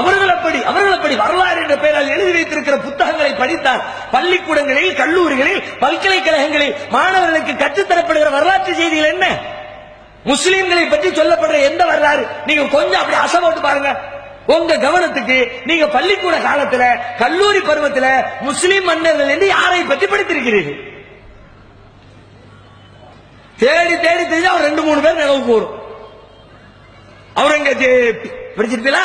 அவர்கள் அப்படி அவர்கள் அப்படி வரலாறு என்ற பெயரால் எழுதி வைத்திருக்கிற புத்தகங்களை படித்தார் பள்ளிக்கூடங்களில் கல்லூரிகளில் பல்கலைக்கழகங்களில் மாணவர்களுக்கு கற்றுத்தரப்படுகிற வரலாற்று செய்திகள் என்ன? முஸ்லிம்களை பற்றி சொல்லப்படுற எந்த வரலாறு? நீங்க கொஞ்சம் அப்படி அசை பாருங்க. உங்க கவனத்துக்கு நீங்க பள்ளிக்கூட காலத்துல கல்லூரி பருவத்துல முஸ்லிம் மன்னர்கள் என்று யாரை பற்றி படித்திருக்கிறீர்கள்? தேடி தேடி தெரிஞ்சு அவர் ரெண்டு மூணு பேர் நினைவுக்கு வரும். அவுரங்கஜேப் படிச்சிருப்பீங்களா?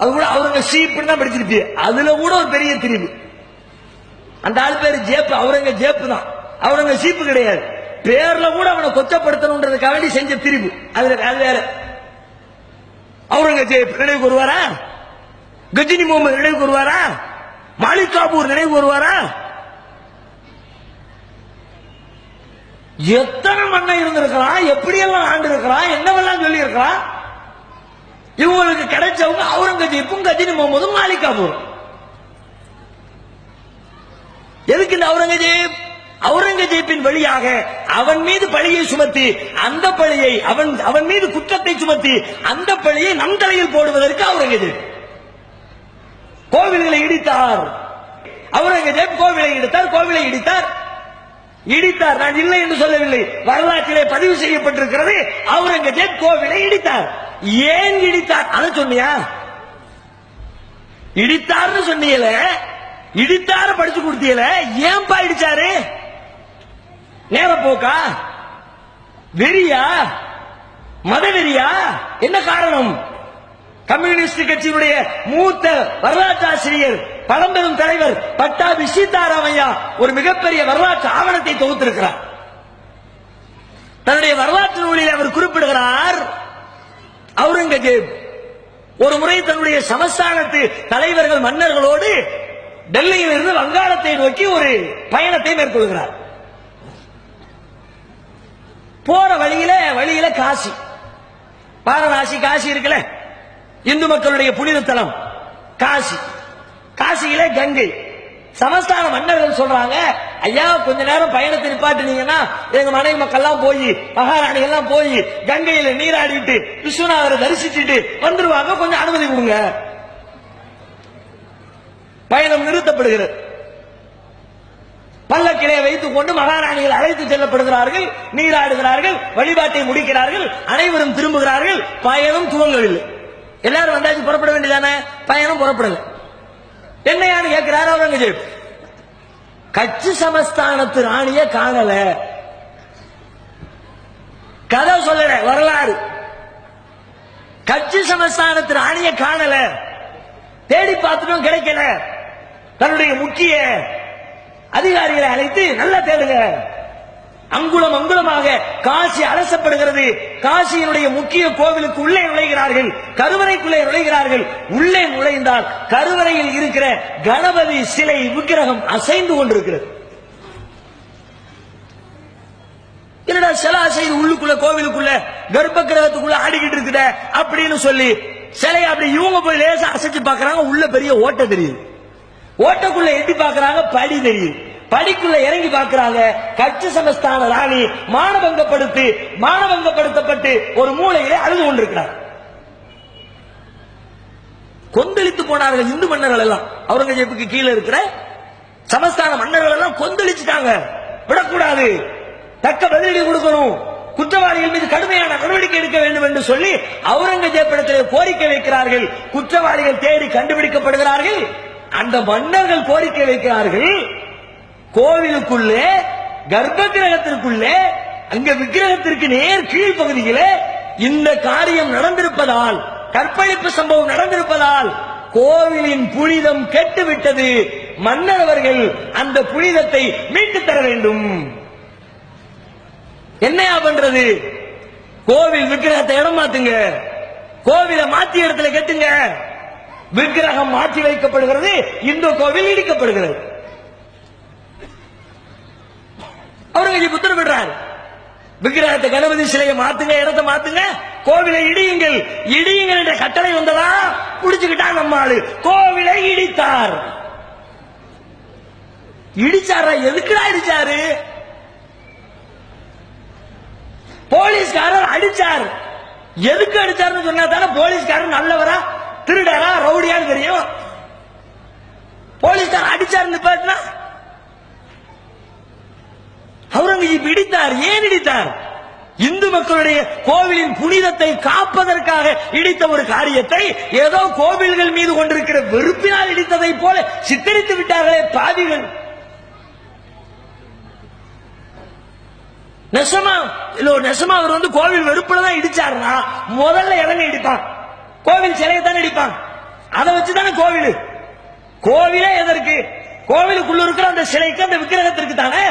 அது கூட அவுரங்கசீப் தான் படிச்சிருப்பீங்க அதுல கூட ஒரு பெரிய திரிவு அந்த ஆள் பேரு ஜேப் அவுரங்கஜேப் தான். அவுரங்கசீப் கிடையாது. பேர்ல கூட அவனை கொச்சப்படுத்தணுன்றதுக்காக வேண்டி செஞ்ச திரிவு அதுல அது வேற. அவுரங்கஜேப் நினைவுக்கு வருவாரா? கஜினி முகமது நினைவுக்கு வருவாரா? மாலிக் காபூர் நினைவுக்கு வருவாரா? எத்தனை மண்ணை இருந்திருக்கிறான்? எப்படியெல்லாம் ஆண்டு இருக்கிறான் என்னவெல்லாம் சொல்லி இருக்கிறான் இவங்களுக்கு கிடைச்சவங்க அவுரங்கஜீப்பும் கஜினி முகமதும் மாலிக் எதுக்கு இந்த அவுரங்கஜீப் அவுரங்கஜீப்பின் வழியாக அவன் மீது பழியை சுமத்தி அந்த பழியை அவன் அவன் மீது குற்றத்தை சுமத்தி அந்த பழியை நம் தலையில் போடுவதற்கு அவுரங்கஜீப் கோவில்களை இடித்தார். அவுரங்கஜீப் கோவிலை இடித்தார் கோவிலை இடித்தார். இடித்தார். நான் இல்லை என்று சொல்லவில்லை. வரலாற்றிலே பதிவு செய்யப்பட்டிருக்கிறது அவுரங்கஜீப் கோவிலை இடித்தார். ஏன் இடித்தார்? அதை சொன்னியா? இடித்தார்னு சொன்னீல இடித்தார படிச்சு கொடுத்தீல ஏன்பா இடிச்சாரு? நேர போக்கா. வெறியா? மத வெறியா என்ன காரணம்? கம்யூனிஸ்ட் கட்சியினுடைய மூத்த வரலாற்று ஆசிரியர் பழம்பெரும் தலைவர் பட்டாபி சீதாராமையா ஒரு மிகப்பெரிய வரலாற்று ஆவணத்தை தொகுத்திருக்கிறார். தன்னுடைய வரலாற்று நூலில் அவர் குறிப்பிடுகிறார் அவுரங்கஜேப் ஒரு முறை தன்னுடைய சமஸ்தானத்து தலைவர்கள் மன்னர்களோடு டெல்லியில் இருந்து வங்காளத்தை நோக்கி ஒரு பயணத்தை மேற்கொள்கிறார். போற வழியில வழியில காசி. வாரணாசி காசி இருக்குல்ல? இந்து மக்களுடைய புனித தலம் காசி. காசியில கங்கை. சமஸ்தான மன்னர்கள் சொல்றாங்க ஐயா கொஞ்ச நேரம் பயணத்தை நிப்பாட்டினீங்கன்னா எங்க மனைவி மக்கள்லாம் போய் மகாராணி எல்லாம் போய் கங்கையில நீராடிட்டு விஸ்வநாதரை தரிசிச்சுட்டு வந்துருவாங்க. கொஞ்சம் அனுமதி கொடுங்க. பயணம் நிறுத்தப்படுகிறது. பல்லக்கிலே வைத்துக் கொண்டு மகாராணிகள் அழைத்து செல்லப்படுகிறார்கள் நீராடுகிறார்கள் வழிபாட்டை முடிக்கிறார்கள் அனைவரும் திரும்புகிறார்கள். பயணம் துவங்கவில்லை. எல்லாரும் வந்தாச்சு புறப்பட வேண்டியதானே? பயணம் புறப்படுங்க என்னையான்னு கேட்கிறார் அவுரங்கஜீப் கட்சி சமஸ்தானத்து ராணிய காணல. கதை சொல்லல வரலாறு. கட்சி சமஸ்தானத்து ராணிய காணல. தேடி பார்த்துட்டும் கிடைக்கல. தன்னுடைய முக்கிய அதிகாரிகளை அழைத்து நல்லா தேடுங்க. அங்குளம் அங்குலமாக காசி அலசப்படுகிறது காசியினுடைய முக்கிய கோவிலுக்கு உள்ளே நுழைகிறார்கள். கருவறைக்குள்ளே நுழைகிறார்கள். உள்ளே நுழைந்தால் கருவறையில் இருக்கிற கணபதி சிலை விக்கிரகம் அசைந்து கொண்டிருக்கிறது. என்னடா சில அசைது உள்ளுக்குள்ள கோவிலுக்குள்ள கர்ப்ப கிரகத்துக்குள்ள ஆடிக்கிட்டு இருக்கிற அப்படின்னு சொல்லி சிலை அப்படி இவங்க போய் லேசா அசைச்சு பாக்குறாங்க உள்ள பெரிய ஓட்ட தெரியுது. ஓட்டக்குள்ள எட்டி பார்க்கறாங்க படி தெரியுது. படிக்குள்ள இறங்கி பார்க்கிறாங்க. கட்சி சமஸ்தான ராணி மானபங்கப்படுத்தி மானபங்கப்படுத்தப்பட்டு ஒரு மூலையிலே அழுது கொண்டிருக்கிறார். கொந்தளித்து போனார்கள் இந்து மன்னர்கள் எல்லாம். அவுரங்கஜேப்புக்கு கீழே இருக்கிற சமஸ்தான மன்னர்கள் எல்லாம் கொந்தளிச்சுட்டாங்க. விடக்கூடாது. தக்க பதிலடி கொடுக்கணும். குற்றவாளிகள் மீது கடுமையான நடவடிக்கை எடுக்க வேண்டும் என்று சொல்லி அவுரங்கஜேப்பிடத்திலே கோரிக்கை வைக்கிறார்கள். குற்றவாளிகள் தேடி கண்டுபிடிக்கப்படுகிறார்கள். அந்த மன்னர்கள் கோரிக்கை வைக்கிறார்கள். கோவிலுக்குள்ளே கர்ப்ப கிரகத்திற்குள்ளே அங்க விக்கிரகத்திற்கு நேர் கீழ்ப்பகுதியிலே இந்த காரியம் நடந்திருப்பதால் கற்பழிப்பு சம்பவம் நடந்திருப்பதால் கோவிலின் புனிதம் கெட்டுவிட்டது. மன்னர் அவர்கள் அந்த புனிதத்தை மீட்டு தர வேண்டும். என்னையா பண்றது? கோவில் விக்கிரகத்தை இடம் மாத்துங்க. கோவிலை மாத்திய இடத்துல கெட்டுங்க. விக்கிரகம் மாற்றி வைக்கப்படுகிறது இந்து கோவில் இடிக்கப்படுகிறது. அவுரங்கஜீப் உத்தரவிடுறார் விக்கிரகத்தை கணபதி சிலையை மாத்துங்க இடத்தை மாத்துங்க கோவிலை இடியுங்கள் இடியுங்கள் என்ற கட்டளை வந்ததா? புடிச்சுக்கிட்டான் நம்ம ஆளு. கோவிலை இடித்தார். இடிச்சாரா? எதுக்குடா இடிச்சாரு? போலீஸ்காரர் அடிச்சார். எதுக்கு அடிச்சாருன்னு சொன்னா தானே போலீஸ்காரர் நல்லவரா திருடரா ரவுடியான்னு தெரியும். போலீஸ்கார் அடிச்சாருன்னு நிப்பாட்டினா அவுரங்கசீப் இடித்தார் ஏன் இடித்தார்? இந்து மக்களுடைய கோவிலின் புனிதத்தை காப்பதற்காக இடித்த ஒரு காரியத்தை ஏதோ கோவில்கள் மீது கொண்டிருக்கிற வெறுப்பினால் இடித்ததை போல சித்தரித்து விட்டார்களே பாதிகள் நெசமா இல்ல நெசமா அவர் வந்து கோவில் வெறுப்புல தான் இடிச்சாருன்னா முதல்ல எதனை இடிப்பான். கோவில் சிலையை தானே இடிப்பான். அதை வச்சு தானே கோவில். கோவிலே எதற்கு? கோவிலுக்குள்ள இருக்கிற அந்த சிலைக்கு அந்த விக்கிரகத்திற்கு தானே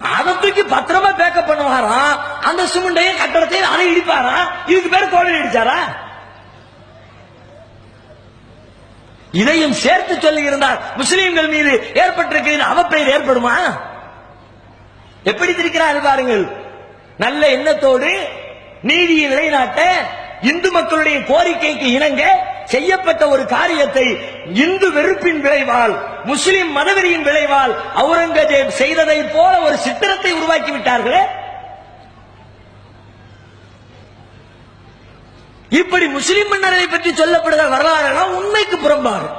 அதை தூக்கி பத்திரமா பேக்கப் பண்ணுவாராம் அந்த சிமெண்டையும் கட்டடத்தையும் அணை இடிப்பாராம் இதுக்கு பேர் கோவில் இடிச்சாரா? இதையும் சேர்த்து சொல்லி இருந்தால் முஸ்லிம்கள் மீது ஏற்பட்டிருக்கிற அவப்பெயர் ஏற்படுமா? எப்படி திரிக்கிறார்கள் பாருங்கள். நல்ல எண்ணத்தோடு நீதியை நிலைநாட்ட இந்து மக்களுடைய கோரிக்கைக்கு இணங்க செய்யப்பட்ட ஒரு காரியத்தை இந்து வெறுப்பின் விளைவால் முஸ்லிம் மதவெறியின் விளைவால் அவுரங்கசீப் செய்ததை போல ஒரு சித்திரத்தை உருவாக்கி விட்டார்களே? இப்படி முஸ்லிம் மன்னரை பற்றி சொல்லப்படுகிற வரலாறு உண்மைக்கு புறம்பாகும்.